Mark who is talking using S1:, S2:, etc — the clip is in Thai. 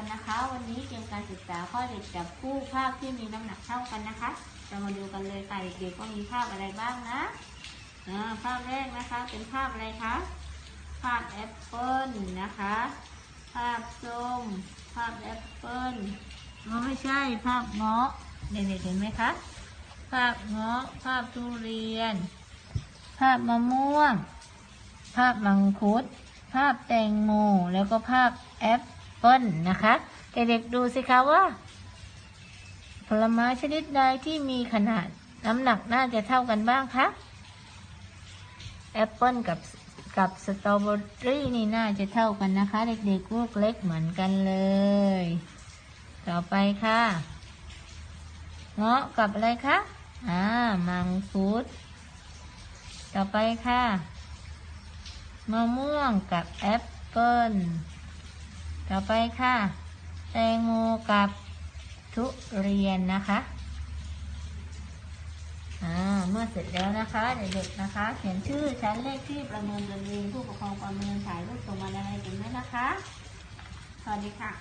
S1: กันนะคะ วันนี้เกมการศึกษาข้อเด็กจับคู่ภาพที่มีน้ำหนักเท่ากันนะคะ เรามาดูกันเลยค่ะเด็กๆว่ามีภาพอะไรบ้างนะภาพแรกนะคะเป็นภาพอะไรคะ ภาพแอปเปิลนะคะ ภาพส้ม ภาพแอปเปิลไม่ใช่ภาพเงาะเด็กๆเห็นไหมคะ ภาพเงาะ ภาพทุเรียน ภาพมะม่วง ภาพมังคุด ภาพแตงโม แล้วก็ภาพแอป เปิ้ลนะคะเด็กๆดูสิคะว่า ผลไม้ชนิดใดที่มีขนาดน้ำหนักน่าจะเท่ากันบ้างคะแอปเปิ้ลกับกับสตรอเบอรี่นี่น่าจะเท่ากันนะคะ เด็กๆลูกเล็กเหมือนกันเลย ต่อไปค่ะเงาะกับอะไรคะอ่ามังคุดต่อไปค่ะมะม่วงกับแอปเปิ้ล ต่อไปค่ะ แตงโมกับทุเรียนนะคะอ่าเมื่อเสร็จแล้วนะคะ เด็กๆนะคะ เขียนชื่อชั้นเลขที่ประเมินตนเองผู้ปกครองประเมินถ่ายรูปส่งมาในไลน์กลุ่มด้วยนะคะ สวัสดีค่ะ